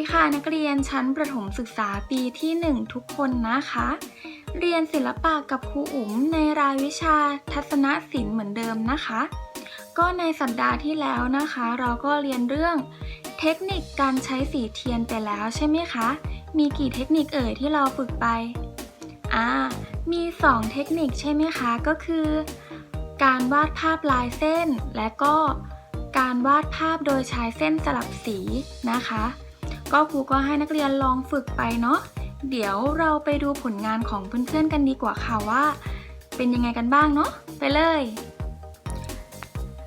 ดีค่ะนักเรียนชั้นประถมศึกษาปีที่ 1 ทุกคนนะคะ เรียนศิลปะกับครูอุ๋มในรายวิชาทัศนศิลป์เหมือนเดิมนะคะ ก็ในสัปดาห์ที่แล้วนะคะ เราก็เรียนเรื่องเทคนิคการใช้สีเทียนไปแล้วใช่ไหมคะ มีกี่เทคนิคเอ่ยที่เราฝึกไปอ่ามี 2 เทคนิคใช่ไหมคะ ก็คือ การวาดภาพลายเส้นและก็การวาดภาพโดยใช้เส้นสลับสีนะคะ ก็ครูก็ให้นักเรียนลองฝึกไปเนาะเดี๋ยวเราไปดูผลงานของเพื่อนๆกันดีกว่าค่ะว่า เป็นยังไงกันบ้างเนาะไปเลย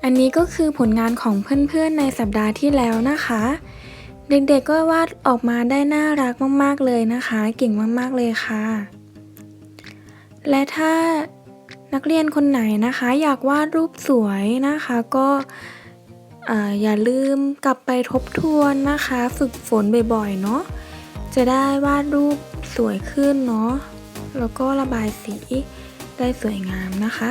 อันนี้ก็คือผลงานของเพื่อนๆในสัปดาห์ที่แล้วนะคะ เด็กๆก็วาดออกมาได้น่ารักมากๆเลยนะคะ เก่งมากๆเลยค่ะ และถ้านักเรียนคนไหนนะคะ อยากวาดรูปสวยนะคะก็ อย่าลืมกลับไปทบทวนนะคะ ฝึกฝนบ่อยๆเนาะจะได้วาดรูปสวยขึ้นเนาะแล้วก็ระบายสีได้สวยงามนะคะ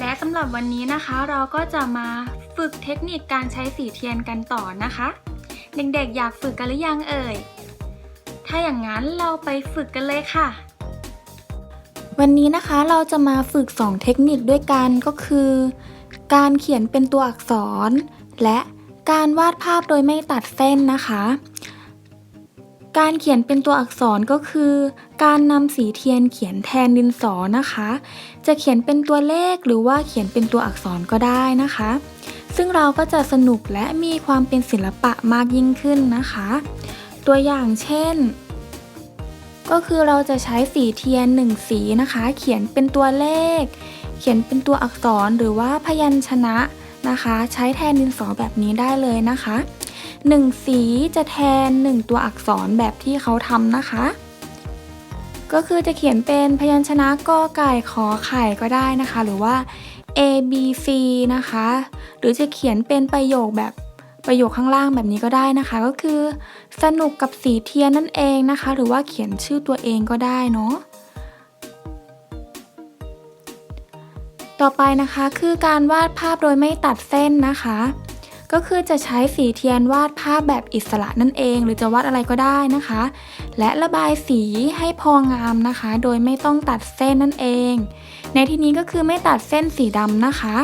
และสำหรับวันนี้นะคะเราก็จะมาฝึกเทคนิคการใช้สีเทียนกันต่อนะคะ เด็กๆอยากฝึกกันหรือยังเอ่ย ถ้าอย่างนั้นเราไปฝึกกันเลยค่ะ วันนี้นะคะเราจะมาฝึก 2 เทคนิคด้วยกันก็คือ การเขียนเป็นตัวอักษร และการวาดภาพโดยไม่ตัดเส้นนะคะ การเขียนเป็นตัวอักษรก็คือ การนำสีเทียนเขียนแทนดินสอนะคะ จะเขียนเป็นตัวเลขหรือว่าเขียนเป็นตัวอักษรก็ได้นะคะ ซึ่งเราก็จะสนุกและมีความเป็นศิลปะมากยิ่งขึ้นนะคะ ตัวอย่างเช่น ก็คือเราจะใช้สีเทียนหนึ่งสีนะคะ เขียนเป็นตัวเลข เขียนเป็นตัวอักษรหรือว่าพยัญชนะนะคะ ใช้แทนดินสอแบบนี้ได้เลยนะคะ หนึ่งสีจะแทนหนึ่งตัวอักษรแบบที่เขาทำนะคะ ก็คือจะเขียนเป็นพยัญชนะกอไก่ขอไข่ก็ได้นะคะ หรือว่า A B C นะคะ หรือจะเขียนเป็นประโยคแบบประโยคข้างล่างแบบนี้ก็ได้นะคะ ก็คือ สนุกกับสีเทียนนั่นเองนะคะ หรือว่าเขียนชื่อตัวเองก็ได้เนาะต่อไปนะคะคือการวาดภาพโดยไม่ตัดเส้นนะคะ ก็คือจะใช้สีเทียนวาดภาพแบบอิสระนั่นเอง หรือจะวาดอะไรก็ได้นะคะ และระบายสีให้พองามนะคะ โดยไม่ต้องตัดเส้นนั่นเอง ในที่นี้ก็คือไม่ตัดเส้นสีดำนะคะ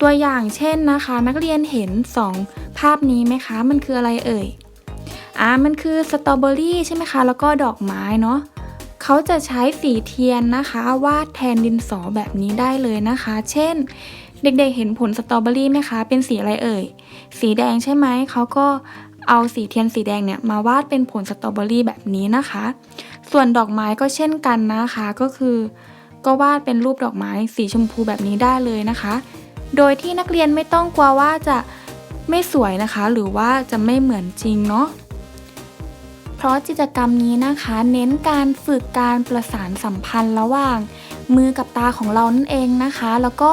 ตัวอย่างเช่นนะคะ นักเรียนเห็น 2 ภาพนี้ไหมคะ มันคืออะไรเอ่ยอ่ามันคือสตรอเบอรี่ใช่ไหมคะ แล้วก็ดอกไม้เนาะเขาจะใช้สีเทียนนะคะ วาดแทนดินสอแบบนี้ได้เลยนะคะ เช่น เด็กๆเห็นผลสตรอเบอรี่ไหมคะ เป็นสีอะไรเอ่ย สีแดงใช่ไหม เขาก็เอาสีเทียนสีแดงเนี่ยมาวาดเป็นผลสตรอเบอรี่แบบนี้นะคะ ส่วนดอกไม้ก็เช่นกันนะคะ ก็คือ ก็วาดเป็นรูปดอกไม้สีชมพูแบบนี้ได้เลยนะคะ โดยที่นักเรียนไม่ต้องกลัวว่าจะไม่สวยนะคะ หรือว่าจะไม่เหมือนจริงเนาะเพราะกิจกรรมนี้นะคะ เน้นการฝึกการประสานสัมพันธ์ระหว่าง มือกับตาของเรานั่นเองนะคะ แล้วก็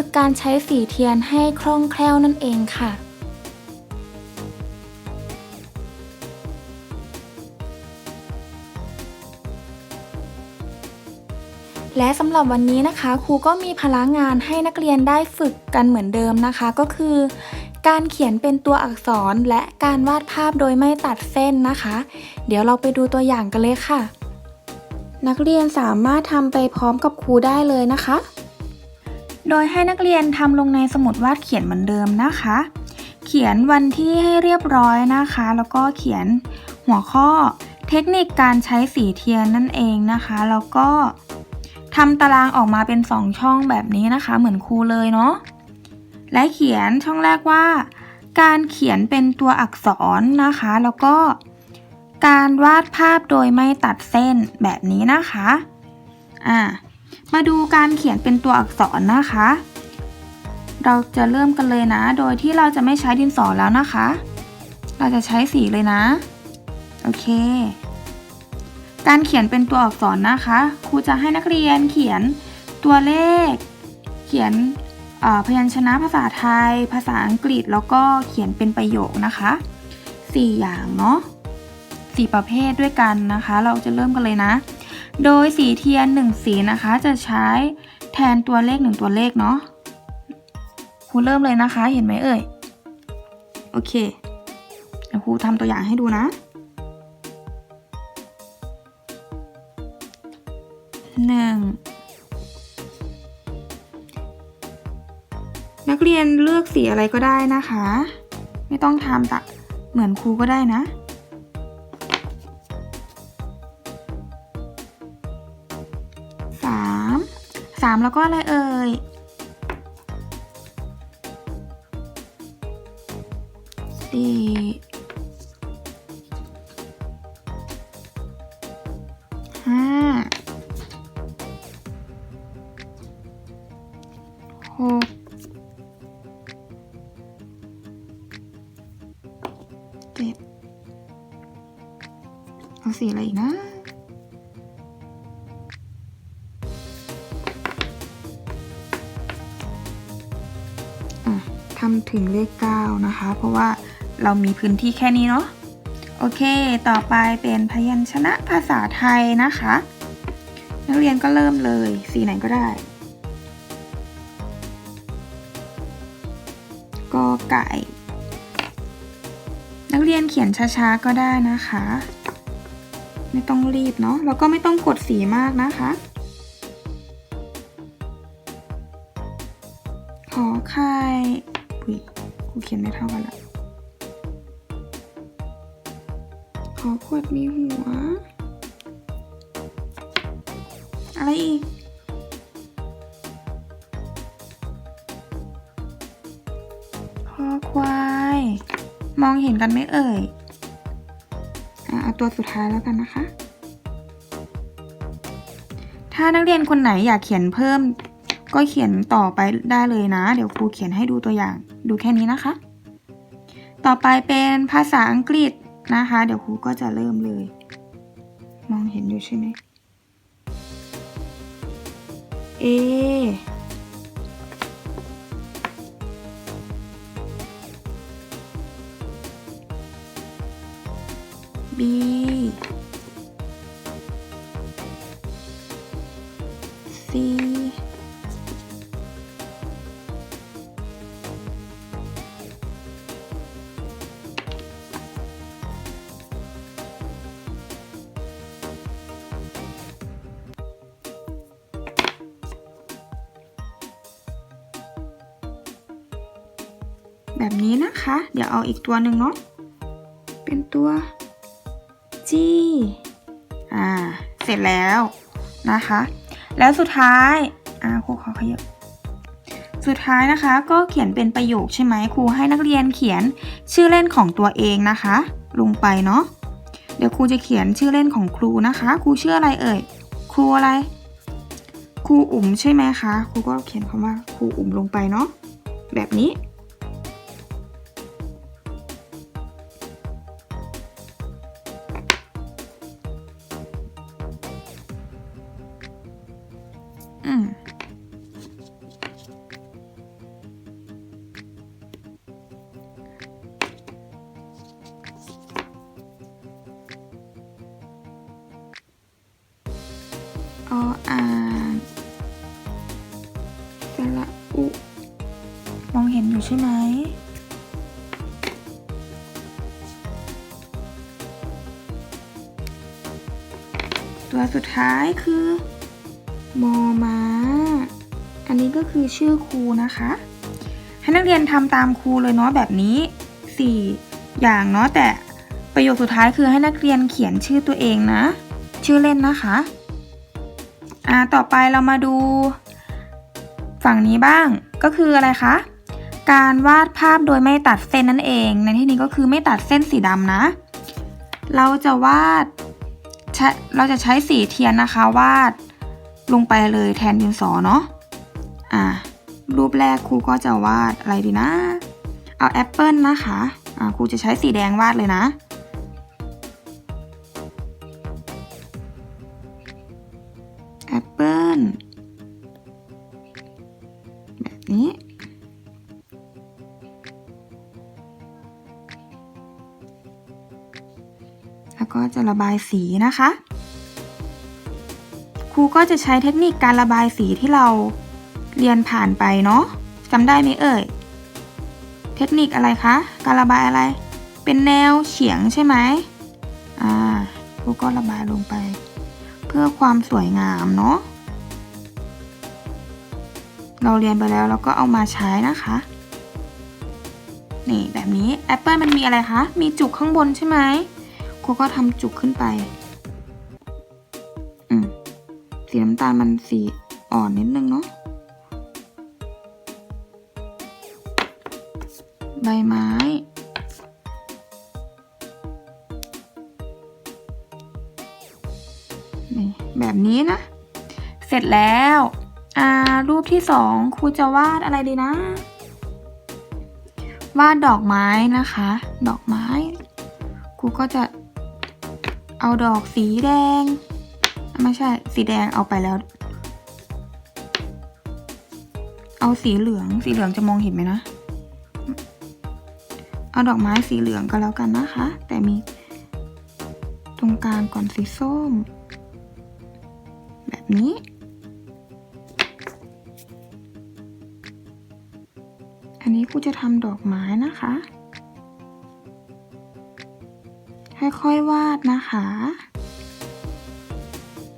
ฝึกการใช้สีเทียนให้คล่องแคล่วนั่นเองค่ะ และสำหรับวันนี้นะคะ ครูก็มีพลังงานให้นักเรียนได้ฝึกกันเหมือนเดิมนะคะ ก็คือ การเขียนเป็นตัวอักษรและการวาดภาพโดยไม่ตัดเส้นนะคะ เดี๋ยวเราไปดูตัวอย่างกันเลยค่ะ นักเรียนสามารถทำไปพร้อมกับครูได้เลยนะคะ โดยให้นักเรียนทำลงในสมุดวาดเขียนเหมือนเดิมนะคะ เขียนวันที่ให้เรียบร้อยนะคะ แล้วก็เขียนหัวข้อเทคนิคการใช้สีเทียนนั่นเองนะคะ แล้วก็ทำตารางออกมาเป็น 2 ช่องแบบนี้นะคะ เหมือนครูเลยเนาะ และเขียนช่องแรกว่า การเขียนเป็นตัวอักษรนะคะ แล้วก็การวาดภาพโดยไม่ตัดเส้นแบบนี้นะคะ อ่า มาดูการเขียนเป็นตัวอักษรนะคะ เราจะเริ่มกันเลยนะ โดยที่เราจะไม่ใช้ดินสอแล้วนะคะ เราจะใช้สีเลยนะ โอเค การเขียนเป็นตัวอักษรนะคะ ครูจะให้นักเรียนเขียนตัวเลข เขียนพยัญชนะภาษาไทย ภาษาอังกฤษ แล้วก็เขียนเป็นประโยคนะคะสี่อย่างเนาะสี่ประเภทด้วยกันนะคะ เราจะเริ่มกันเลยนะ โดยสีเทียนหนึ่งสีนะคะ จะใช้แทนตัวเลขหนึ่งตัวเลขเนาะครูเริ่มเลยนะคะ เห็นไหมเอ่ย โอเค เดี๋ยวครูทำตัวอย่างให้ดูนะหนึ่งนักเรียนเลือกสีอะไรก็ได้นะคะ ไม่ต้องทำตะเหมือนครูก็ได้นะ 3 แล้วก็อะไรเอ่ยสี่ห้าหกเจ็ดเอาสี่อะไรอีกนะ ถึงเลข 9 นะคะ เพราะว่าเรามีพื้นที่แค่นี้เนาะโอเค ต่อไปเป็นพยัญชนะภาษาไทยนะคะ นักเรียนก็เริ่มเลย สีไหนก็ได้กอไก่ นักเรียนเขียนช้าๆก็ได้นะคะ ไม่ต้องรีบเนาะแล้วก็ไม่ต้องกดสีมากนะคะขอไข่ อุ้ยกูเขียนไม่เท่ากันละขอขวดมีหัว อะไรอีกคอควาย มองเห็นกันไหมเอ่ยอะเอาตัวสุดท้ายแล้วกันนะคะ ถ้านักเรียนคนไหนอยากเขียนเพิ่มก็เขียนต่อไปได้เลยนะ เดี๋ยวครูเขียนให้ดูตัวอย่าง ดูแค่นี้นะคะ ต่อไปเป็นภาษาอังกฤษนะคะ เดี๋ยวครูก็จะเริ่มเลย มองเห็นอยู่ใช่ไหม A B แบบนี้นะคะ เดี๋ยวเอาอีกตัวหนึ่งเนาะ เป็นตัว G อ่า เสร็จแล้วนะคะ แล้วสุดท้าย อ่าครูขอขยับสุดท้ายนะคะก็เขียนเป็นประโยคใช่ไหมครูให้นักเรียนเขียนชื่อเล่นของตัวเองนะคะ ลงไปเนาะเดี๋ยวครูจะเขียนชื่อเล่นของครูนะคะ ครูชื่ออะไรเอ่ยครูอะไร ครูอุ๋มใช่ไหมคะครูก็เขียนคำว่าครูอุ๋มลงไปเนาะแบบนี้ มองเห็นอยู่ใช่ไหม ตัวสุดท้ายคือมอมาอันนี้ก็คือชื่อครูนะคะ ให้นักเรียนทำตามครูเลยเนาะแบบนี้ 4 อย่างเนาะแต่ประโยคสุดท้ายคือให้นักเรียนเขียนชื่อตัวเองนะ ชื่อเล่นนะคะอ่าต่อไปเรามาดู ฝั่งนี้บ้างก็คืออะไรคะ การวาดภาพโดยไม่ตัดเส้นนั่นเอง ในที่นี้ก็คือไม่ตัดเส้นสีดำนะ เราจะวาดเราจะใช้สีเทียนนะคะวาดลงไปเลยแทนดินสอเนาะอ่ารูปแรกครูก็จะวาดอะไรดีนะ เอาแอปเปิลนะคะอ่าครูจะใช้สีแดงวาดเลยนะแอปเปิลแบบนี้ ก็จะระบายสีนะคะ ครูก็จะใช้เทคนิคการระบายสีที่เราเรียนผ่านไปเนาะจำได้ไหมเอ่ย เทคนิคอะไรคะ การระบายอะไร เป็นแนวเฉียงใช่ไหมอ่าครูก็ระบายลงไป เพื่อความสวยงามเนาะเราเรียนไปแล้วเราก็เอามาใช้นะคะ นี่แบบนี้แอปเปิลมันมีอะไรคะ มีจุกข้างบนใช่ไหม ครูก็ทำจุกขึ้นไป อืม สีน้ำตาลมันสีอ่อนนิดนึงเนาะ ใบไม้ นี่ แบบนี้นะ เสร็จแล้ว อ่า รูปที่สองครูจะวาดอะไรดีนะ วาดดอกไม้นะคะ ดอกไม้ครูก็จะ เอาดอกสีแดง ไม่ใช่ สีแดงเอาไปแล้ว เอาสีเหลือง สีเหลืองจะมองเห็นไหมนะ เอาดอกไม้สีเหลืองก็แล้วกันนะคะ แต่มี ตรงกลางก่อนสีส้ม แบบนี้ อันนี้กูจะทำดอกไม้นะคะ ค่อยๆวาดนะคะ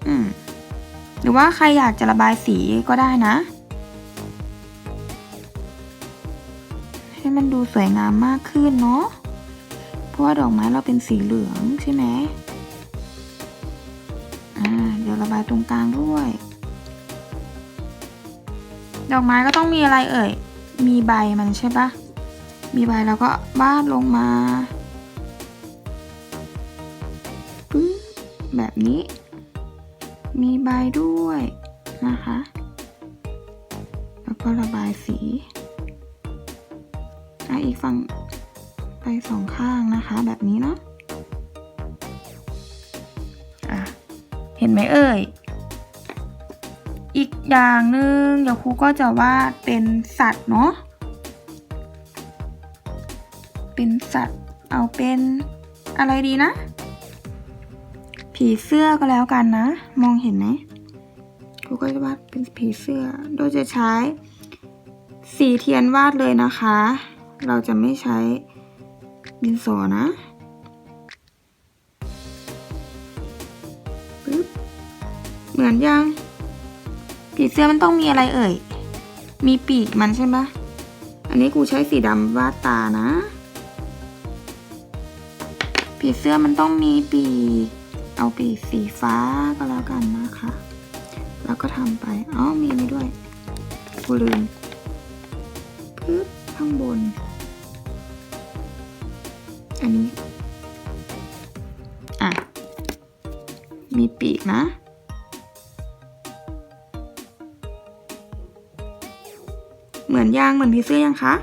อืมหรือว่าใครอยากจะระบายสีก็ได้นะ ให้มันดูสวยงามมากขึ้นเนาะเพราะว่าดอกไม้เราเป็นสีเหลืองใช่ไหมอ่าเดี๋ยวระบายตรงกลางด้วย ดอกไม้ก็ต้องมีอะไรเอ่ย มีใบมันใช่ปะมีใบแล้วก็วาดลงมา แบบนี้ มีใบด้วยนะคะ แล้วก็ระบายสีอะอีกฝั่งไปสองข้างนะคะแบบนี้เนาะอะเห็นไหมเอ่ย อีกอย่างหนึ่งเดี๋ยวครูก็จะวาดเป็นสัตว์เนาะ เป็นสัตว์เอาเป็นอะไรดีนะ ผีเสื้อก็แล้วกันนะ มองเห็นไหมครูก็จะวาดเป็นผีเสื้อ โดยจะใช้สีเทียนวาดเลยนะคะ เราจะไม่ใช้ดินสอนะปึ๊บเหมือนยัง ผีเสื้อมันต้องมีอะไรเอ่ย มีปีกมันใช่ปะอันนี้กูใช้สีดำวาดตานะ ผีเสื้อมันต้องมีปีก เอาปีกสีฟ้าก็แล้วกันนะคะ แล้วก็ทำไปอ๋อมีนี่ด้วยกูลืมปึ๊บข้างบน อันนี้ อะ มีปีกนะเหมือนยางเหมือนผีเสื้อยังคะ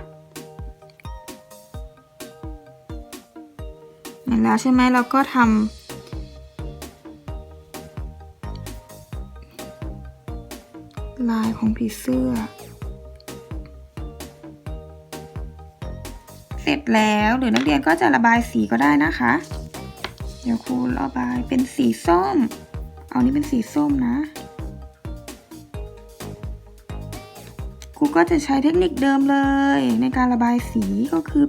เหมือนแล้วใช่ไหมเราก็ทำ ผีเสื้อ เสร็จแล้วหรือนักเรียนก็จะระบายสีก็ได้นะคะ เดี๋ยวครูระบายเป็นสีส้ม เอานี้เป็นสีส้มนะครูก็จะใช้เทคนิคเดิมเลย ในการระบายสีก็คือ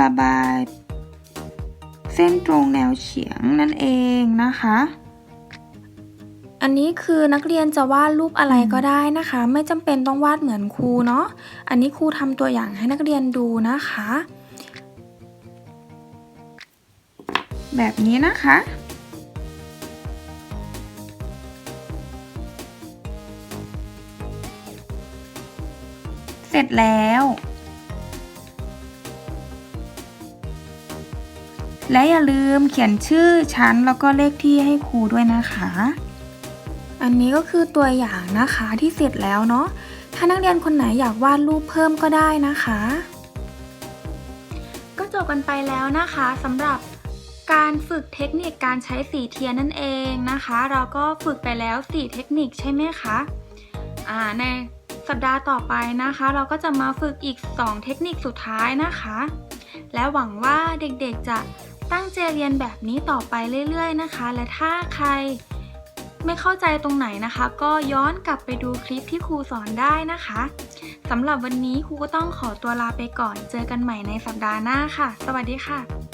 ระบาย เส้นตรงแนวเฉียงนั่นเองนะคะ อันนี้คือนักเรียนจะวาดรูปอะไรก็ได้นะคะ ไม่จำเป็นต้องวาดเหมือนครูเนาะอันนี้ครูทำตัวอย่างให้นักเรียนดูนะคะ แบบนี้นะคะเสร็จแล้ว และอย่าลืมเขียนชื่อชั้นแล้วก็เลขที่ให้ครูด้วยนะคะ อันนี้ก็คือตัวอย่างนะคะที่เสร็จแล้วเนาะ ถ้านักเรียนคนไหนอยากวาดรูปเพิ่มก็ได้นะคะ ก็จบกันไปแล้วนะคะสำหรับการฝึกเทคนิคการใช้สีเทียนนั่นเองนะคะ เราก็ฝึกไปแล้ว 4 เทคนิคใช่ไหมคะอ่าในสัปดาห์ต่อไปนะคะ เราก็จะมาฝึกอีก 2 เทคนิคสุดท้ายนะคะ และหวังว่าเด็กๆจะตั้งใจเรียนแบบนี้ต่อไปเรื่อยๆนะคะ และถ้าใคร ไม่เข้าใจตรงไหนนะคะ ก็ย้อนกลับไปดูคลิปที่ครูสอนได้นะคะสำหรับวันนี้ครูก็ต้องขอตัวลาไปก่อน เจอกันใหม่ในสัปดาห์หน้าค่ะ สวัสดีค่ะ